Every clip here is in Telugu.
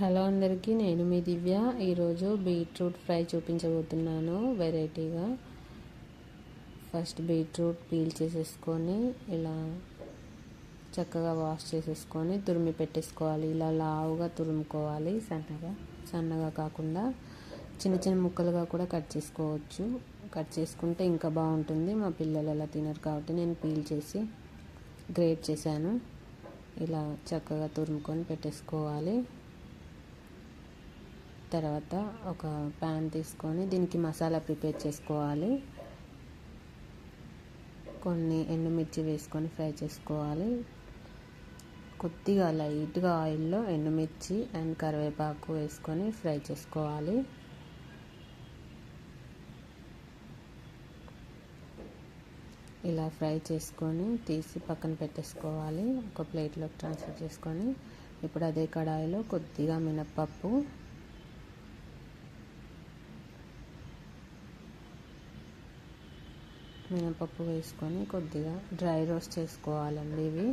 హలో అందరికీ నేను మీ దివ్య. ఈరోజు బీట్రూట్ ఫ్రై చూపించబోతున్నాను వెరైటీగా. ఫస్ట్ బీట్రూట్ పీల్ చేసేసుకొని ఇలా చక్కగా వాష్ చేసేసుకొని తురిమి పెట్టేసుకోవాలి. ఇలా లావుగా తురుముకోవాలి సన్నగా. సన్నగా కాకుండా చిన్న చిన్న ముక్కలుగా కూడా కట్ చేసుకోవచ్చు. కట్ చేసుకుంటే ఇంకా బాగుంటుంది. మా పిల్లలు అలా తినరు కాబట్టి నేను పీల్ చేసి గ్రేట్ చేశాను. ఇలా చక్కగా తురుముకొని పెట్టేసుకోవాలి. తర్వాత ఒక ప్యాన్ తీసుకొని దీనికి మసాలా ప్రిపేర్ చేసుకోవాలి. కొన్ని ఎండుమిర్చి వేసుకొని ఫ్రై చేసుకోవాలి. కొద్దిగా లైట్గా ఆయిల్లో ఎండుమిర్చి అండ్ కరివేపాకు వేసుకొని ఫ్రై చేసుకోవాలి. ఇలా ఫ్రై చేసుకొని తీసి పక్కన పెట్టేసుకోవాలి. ఒక ప్లేట్లోకి ట్రాన్స్ఫర్ చేసుకొని ఇప్పుడు అదే కడాయిలో కొద్దిగా మినప్పప్పు మినపప్పు వేసుకొని కొద్దిగా డ్రై రోస్ట్ చేసుకోవాలండి ఇవి.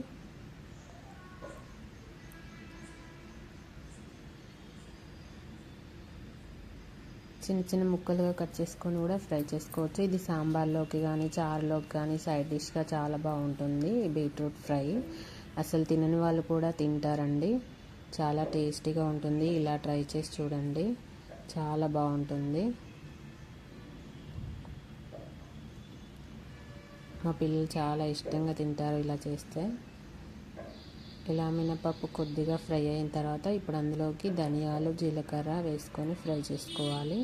చిన్న చిన్న ముక్కలుగా కట్ చేసుకొని కూడా ఫ్రై చేసుకోవచ్చు. ఇది సాంబార్లోకి కానీ చారులోకి కానీ సైడ్ డిష్గా చాలా బాగుంటుంది బీట్రూట్ ఫ్రై. అసలు తినని వాళ్ళు కూడా తింటారండి. చాలా టేస్టీగా ఉంటుంది. ఇలా ట్రై చేసి చూడండి. చాలా బాగుంటుంది. మా పిల్లలు చాలా ఇష్టంగా తింటారు ఇలా చేస్తే. ఇలా మినపప్పు కొద్దిగా ఫ్రై అయిన తర్వాత ఇప్పుడు అందులోకి ధనియాలు జీలకర్ర వేసుకొని ఫ్రై చేసుకోవాలి.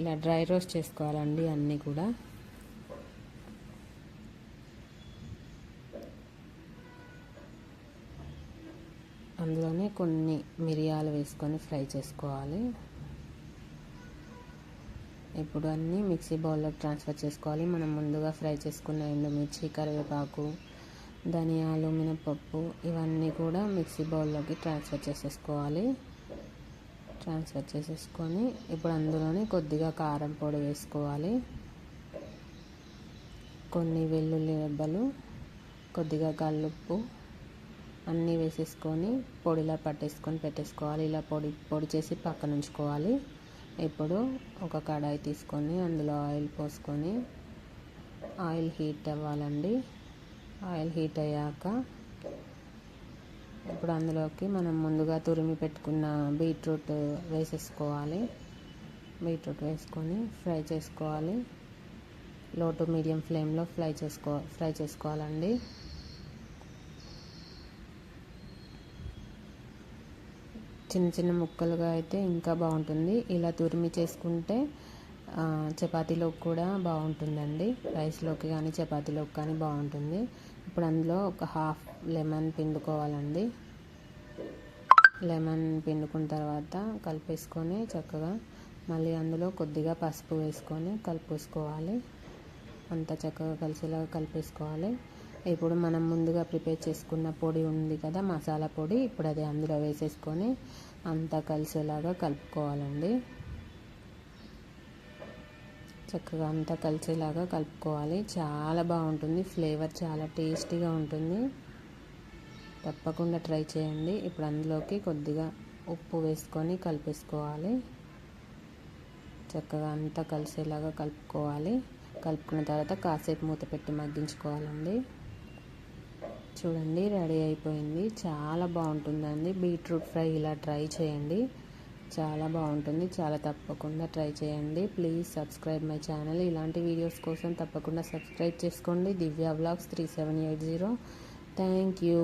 ఇలా డ్రై రోస్ట్ చేసుకోవాలండి అన్నీ కూడా. అందులోనే కొన్ని మిరియాలు వేసుకొని ఫ్రై చేసుకోవాలి. ఇప్పుడు అన్నీ మిక్సీ బౌల్లో ట్రాన్స్ఫర్ చేసుకోవాలి. మనం ముందుగా ఫ్రై చేసుకున్న ఎండుమిర్చి కరివేపాకు ధనియాలు మినపప్పు ఇవన్నీ కూడా మిక్సీ బౌల్లోకి ట్రాన్స్ఫర్ చేసేసుకోవాలి. ట్రాన్స్ఫర్ చేసేసుకొని ఇప్పుడు అందులోనే కొద్దిగా కారం పొడి వేసుకోవాలి. కొన్ని వెల్లుల్లి రెబ్బలు కొద్దిగా కల్లుప్పు అన్నీ వేసేసుకొని పొడిలా పట్టేసుకొని పెట్టేసుకోవాలి. ఇలా పొడి పొడి చేసి పక్కన ఉంచుకోవాలి ఇప్పుడు ఒక కడాయి తీసుకొని అందులో ఆయిల్ పోసుకొని ఆయిల్ హీట్ అవ్వాలండి. ఆయిల్ హీట్ అయ్యాక ఇప్పుడు అందులోకి మనం ముందుగా తురిమి పెట్టుకున్న బీట్రూట్ వేసేసుకోవాలి. బీట్రూట్ వేసుకొని ఫ్రై చేసుకోవాలి. లో టు మీడియం ఫ్లేమ్లో ఫ్రై చేసుకో ఫ్రై చేసుకోవాలండి. చిన్న చిన్న ముక్కలుగా అయితే ఇంకా బాగుంటుంది. ఇలా తురిమి చేసుకుంటే చపాతీలోకి కూడా బాగుంటుందండి. రైస్లోకి కానీ చపాతీలోకి కానీ బాగుంటుంది. ఇప్పుడు అందులో ఒక హాఫ్ లెమన్ పిండుకోవాలండి. లెమన్ పిండుకున్న తర్వాత కలిపేసుకొని చక్కగా మళ్ళీ అందులో కొద్దిగా పసుపు వేసుకొని కలిపేసుకోవాలి. అంతా చక్కగా కలిసేలాగా కలిపేసుకోవాలి. ఇప్పుడు మనం ముందుగా ప్రిపేర్ చేసుకున్న పొడి ఉంది కదా మసాలా పొడి ఇప్పుడు అది అందులో వేసేసుకొని అంతా కలిసేలాగా కలుపుకోవాలండి. చక్కగా అంతా కలిసేలాగా కలుపుకోవాలి. చాలా బాగుంటుంది ఫ్లేవర్ చాలా టేస్టీగా ఉంటుంది. తప్పకుండా ట్రై చేయండి. ఇప్పుడు అందులోకి కొద్దిగా ఉప్పు వేసుకొని కలిపేసుకోవాలి. చక్కగా అంతా కలిసేలాగా కలుపుకోవాలి. కలుపుకున్న తర్వాత కాసేపు మూత పెట్టి మగ్గించుకోవాలండి. చూడండి రెడీ అయిపోయింది. చాలా బాగుంటుందండి. బీట్రూట్ ఫ్రై ఇలా ట్రై చేయండి. చాలా బాగుంటుంది. చాలా తప్పకుండా ట్రై చేయండి. Please subscribe my channel. ఇలాంటి వీడియోస్ కోసం తప్పకుండా సబ్స్క్రైబ్ చేసుకోండి. Divya vlogs three seven eight zero. Thank you.